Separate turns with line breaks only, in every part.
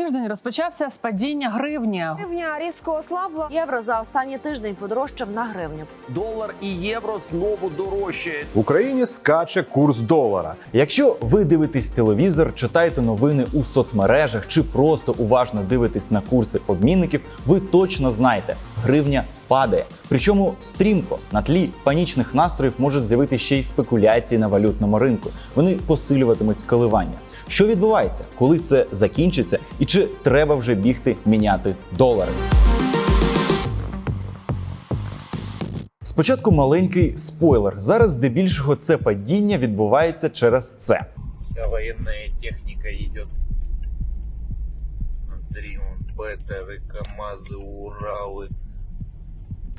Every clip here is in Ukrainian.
тиждень розпочався з падіння гривні.
Гривня різко ослабла.
Євро за останній тиждень подорожчав на гривню.
Долар і євро знову дорожчають.
В Україні скаче курс долара.
Якщо ви дивитесь телевізор, читаєте новини у соцмережах чи просто уважно дивитесь на курси обмінників, ви точно знаєте, гривня падає. Причому стрімко на тлі панічних настроїв можуть з'явитися ще й спекуляції на валютному ринку. Вони посилюватимуть коливання. Що відбувається, коли це закінчиться, і чи треба вже бігти міняти долари? Спочатку маленький спойлер. Зараз здебільшого це падіння відбувається через це.
Вся военная техника идет. Смотри, вон Беттеры, КамАЗы, Уралы.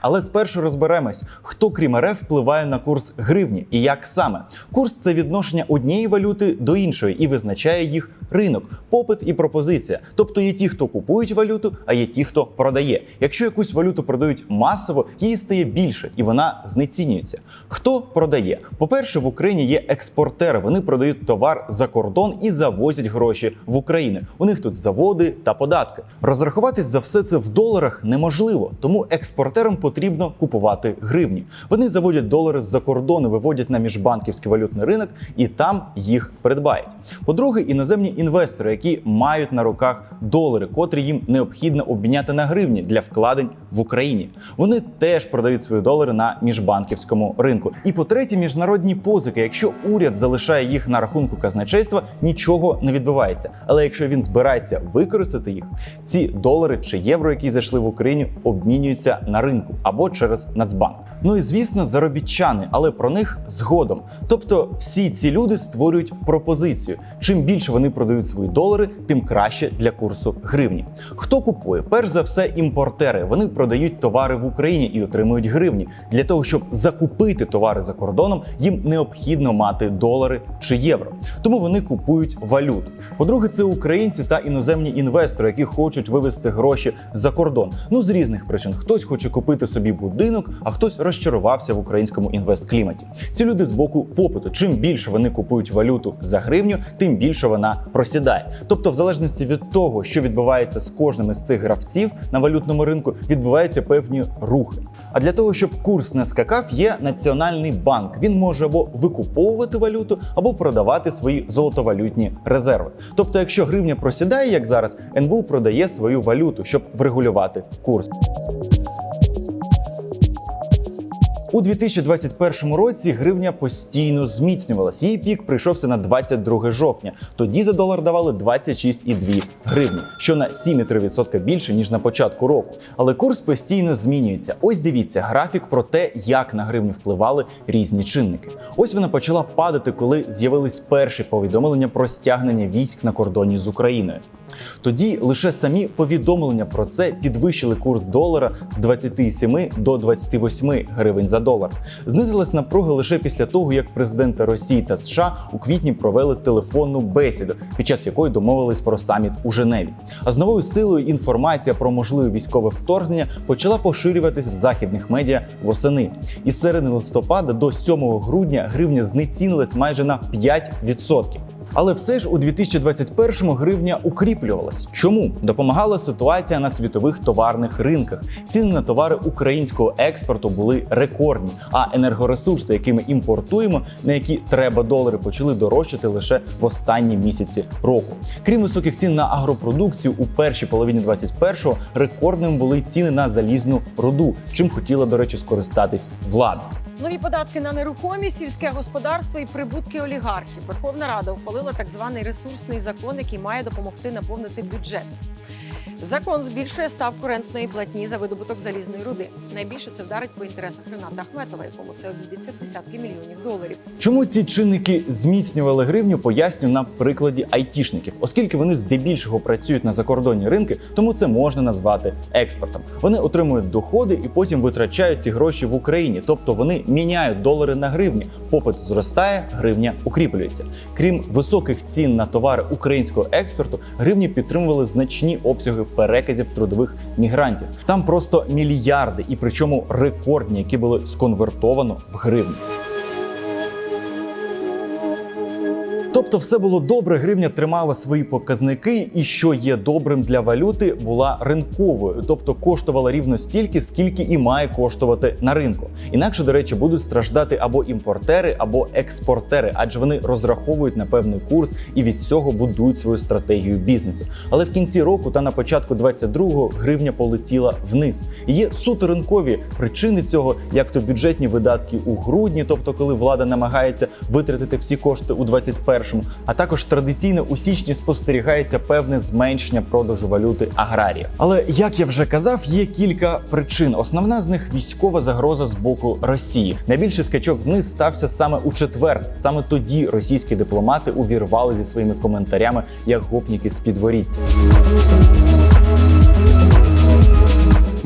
Але спершу розберемось, хто крім РФ впливає на курс гривні і як саме. Курс це відношення однієї валюти до іншої і визначає їх ринок, попит і пропозиція. Тобто є ті, хто купують валюту, а є ті, хто продає. Якщо якусь валюту продають масово, її стає більше і вона знецінюється. Хто продає? По-перше, в Україні є експортери. Вони продають товар за кордон і завозять гроші в Україну. У них тут заводи та податки. Розрахуватись за все це в доларах неможливо, тому експортерам потрібно купувати гривні. Вони заводять долари з-за кордону, виводять на міжбанківський валютний ринок і там їх придбають. По-друге, іноземні інвестори, які мають на руках долари, котрі їм необхідно обміняти на гривні для вкладень в Україні. Вони теж продають свої долари на міжбанківському ринку. І по-третє, міжнародні позики. Якщо уряд залишає їх на рахунку казначейства, нічого не відбувається. Але якщо він збирається використати їх, ці долари чи євро, які зайшли в Україну, обмінюються на ринку або через Нацбанк. Ну і звісно, заробітчани, але про них згодом. Тобто, всі ці люди створюють пропозицію. Чим більше вони продають свої долари, тим краще для курсу гривні. Хто купує? Перш за все, імпортери. Вони продають товари в Україні і отримують гривні. Для того, щоб закупити товари за кордоном, їм необхідно мати долари чи євро. Тому вони купують валюту. По-друге, це українці та іноземні інвестори, які хочуть вивести гроші за кордон. Ну з різних причин. Хтось хоче купити собі будинок, а хтось розчарувався в українському інвесткліматі. Ці люди з боку попиту. Чим більше вони купують валюту за гривню, тим більше вона просідає. Тобто, в залежності від того, що відбувається з кожним із цих гравців на валютному ринку, відбуваються певні рухи. А для того, щоб курс не скакав, є національний банк. Він може або викуповувати валюту, або продавати свої золотовалютні резерви. Тобто, якщо гривня просідає, як зараз, НБУ продає свою валюту, щоб врегулювати курс. У 2021 році гривня постійно зміцнювалась. Її пік прийшовся на 22 жовтня. Тоді за долар давали 26,2 гривні, що на 7,3% більше ніж на початку року. Але курс постійно змінюється. Ось дивіться графік про те, як на гривню впливали різні чинники. Ось вона почала падати, коли з'явились перші повідомлення про стягнення військ на кордоні з Україною. Тоді лише самі повідомлення про це підвищили курс долара з 27 до 28 гривень за долар. Знизилась напруга лише після того, як президенти Росії та США у квітні провели телефонну бесіду, під час якої домовились про саміт у Женеві. А з новою силою інформація про можливе військове вторгнення почала поширюватись в західних медіа восени. Із середини листопада до 7 грудня гривня знецінилась майже на 5%. Але все ж у 2021-му гривня укріплювалась. Чому допомагала ситуація на світових товарних ринках? Ціни на товари українського експорту були рекордні, а енергоресурси, які ми імпортуємо, на які треба долари, почали дорожчати лише в останні місяці року. Крім високих цін на агропродукцію, у першій половині 21-го рекордними були ціни на залізну руду, чим хотіла, до речі, скористатись влада.
Нові податки на нерухомість, сільське господарство і прибутки олігархів. Верховна Рада ухвалила так званий ресурсний закон, який має допомогти наповнити бюджет. Закон збільшує ставку рентної платні за видобуток залізної руди. Найбільше це вдарить по інтересах Рената Ахметова, якому це обійдеться в десятки мільйонів доларів.
Чому ці чинники зміцнювали гривню, поясню на прикладі айтішників, оскільки вони здебільшого працюють на закордонні ринки, тому це можна назвати експортом. Вони отримують доходи і потім витрачають ці гроші в Україні, тобто вони міняють долари на гривні. Попит зростає, гривня укріплюється. Крім високих цін на товари українського експорту, гривні підтримували значні обсяги переказів трудових мігрантів. Там просто мільярди, і причому рекордні, які були сконвертовано в гривні. Тобто все було добре, гривня тримала свої показники, і що є добрим для валюти, була ринковою, тобто коштувала рівно стільки, скільки і має коштувати на ринку. Інакше, до речі, будуть страждати або імпортери, або експортери, адже вони розраховують на певний курс і від цього будують свою стратегію бізнесу. Але в кінці року та на початку 22-го гривня полетіла вниз. Є суто ринкові причини цього, як то бюджетні видатки у грудні, тобто коли влада намагається витратити всі кошти у 21-му, а також традиційно у січні спостерігається певне зменшення продажу валюти аграрії. Але як я вже казав, є кілька причин. Основна з них військова загроза з боку Росії. Найбільший скачок вниз стався саме у четвер. Саме тоді російські дипломати увірвали зі своїми коментарями як гопніки з підворіття.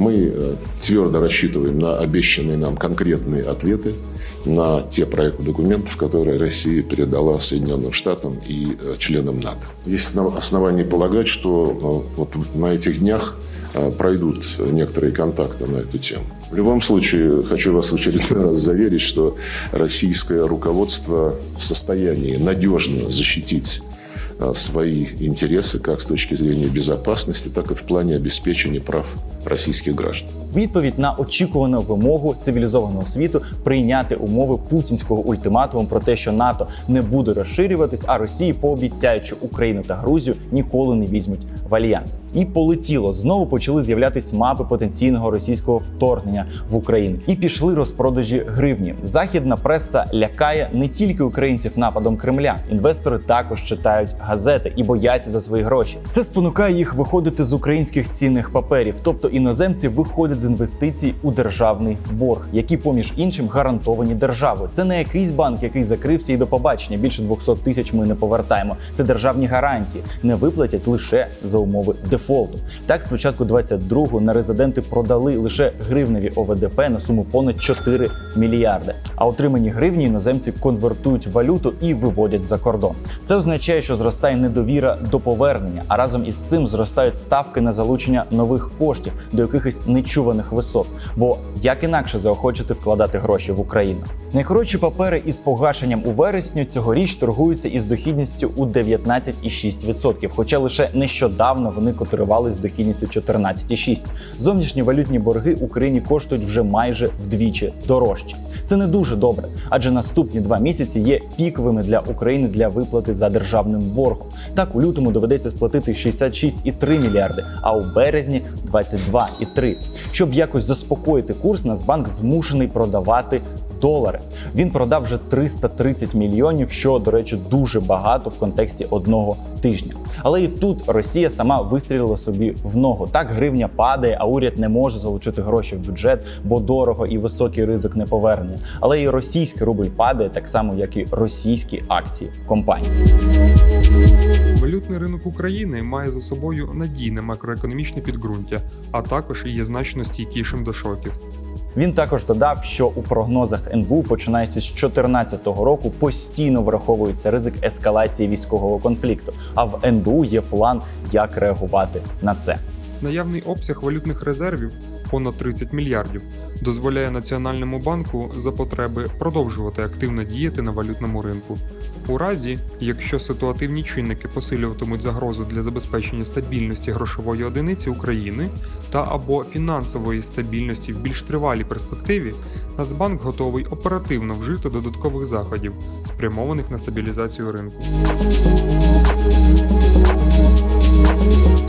Мы э, твердо рассчитываем на обещанные нам конкретные ответы на те проекты документов, которые Россия передала Соединенным Штатам и э, членам НАТО. Есть основ- основания полагать, что э, вот на этих днях э, пройдут некоторые контакты на эту тему. В любом случае, хочу вас в очередной раз заверить, что российское руководство в состоянии надежно защитить свои интересы как с точки зрения безопасности, так и в плане обеспечения прав российских граждан.
Відповідь на очікувану вимогу цивілізованого світу прийняти умови путінського ультиматуму про те, що НАТО не буде розширюватись, а Росії пообіцяють, Україну та Грузію ніколи не візьмуть в альянс. І полетіло. Знову почали з'являтись мапи потенційного російського вторгнення в Україну. І пішли розпродажі гривні. Західна преса лякає не тільки українців нападом Кремля. Інвестори також читають газети і бояться за свої гроші. Це спонукає їх виходити з українських цінних паперів, тобто іноземці виходять з інвестицій у державний борг, які, поміж іншим, гарантовані державою. Це не якийсь банк, який закрився і до побачення. Більше 200 тисяч ми не повертаємо. Це державні гарантії, не виплатять лише за умови дефолту. Так, спочатку 22-го на резиденти продали лише гривневі ОВДП на суму понад 4 мільярди. А отримані гривні іноземці конвертують валюту і виводять за кордон. Це означає, що зростає недовіра до повернення, а разом із цим зростають ставки на залучення нових коштів до якихось нечуваних висот. Бо як інакше заохочити вкладати гроші в Україну? Найкоротші папери із погашенням у вересню цьогоріч торгуються із дохідністю у 19,6%, хоча лише нещодавно вони котирували з дохідністю 14,6%. Зовнішні валютні борги Україні коштують вже майже вдвічі дорожче. Це не дуже добре, адже наступні два місяці є піковими для України для виплати за державним боргом. Так, у лютому доведеться сплатити 66,3 мільярди, а у березні 22,3. Щоб якось заспокоїти курс, Нацбанк змушений продавати долари. Він продав вже 330 мільйонів, що, до речі, дуже багато в контексті одного тижня. Але і тут Росія сама вистрілила собі в ногу. Так гривня падає, а уряд не може залучити гроші в бюджет, бо дорого і високий ризик неповернення. Але і російський рубль падає так само, як і російські акції компаній.
Валютний ринок України має за собою надійне макроекономічне підґрунтя, а також є значно стійкішим до шоків.
Він також додав, що у прогнозах НБУ, починаючи з 2014 року, постійно враховується ризик ескалації військового конфлікту. А в НБУ є план, як реагувати на це.
Наявний обсяг валютних резервів понад 30 мільярдів дозволяє Національному банку за потреби продовжувати активно діяти на валютному ринку. У разі, якщо ситуативні чинники посилюватимуть загрозу для забезпечення стабільності грошової одиниці України та або фінансової стабільності в більш тривалій перспективі, Нацбанк готовий оперативно вжити додаткових заходів, спрямованих на стабілізацію ринку.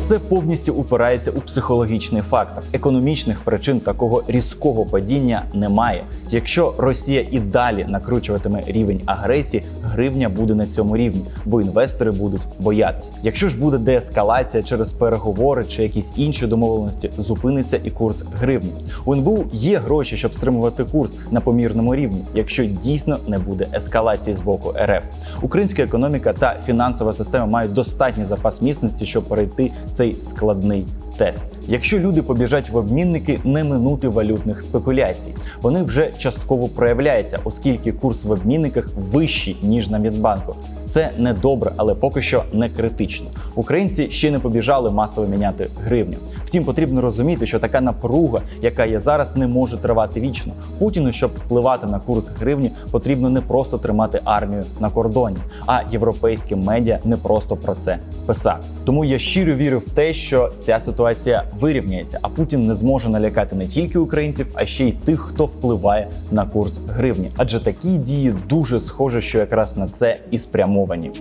Все повністю упирається у психологічний фактор. Економічних причин такого різкого падіння немає. Якщо Росія і далі накручуватиме рівень агресії, гривня буде на цьому рівні, бо інвестори будуть боятися. Якщо ж буде деескалація через переговори чи якісь інші домовленості, зупиниться і курс гривні. У НБУ є гроші, щоб стримувати курс на помірному рівні, якщо дійсно не буде ескалації з боку РФ. Українська економіка та фінансова система мають достатній запас міцності, щоб перейти цей складний тест. Якщо люди побіжать в обмінники, не минути валютних спекуляцій. Вони вже частково проявляються, оскільки курс в обмінниках вищий ніж на Мідбанку. Це не добре, але поки що не критично. Українці ще не побіжали масово міняти гривню. Втім, потрібно розуміти, що така напруга, яка є зараз, не може тривати вічно. Путіну, щоб впливати на курс гривні, потрібно не просто тримати армію на кордоні, а європейські медіа не просто про це писати. Тому я щиро вірю в те, що ця ситуація вирівняється, а Путін не зможе налякати не тільки українців, а ще й тих, хто впливає на курс гривні. Адже такі дії дуже схоже, що якраз на це і спрямовані.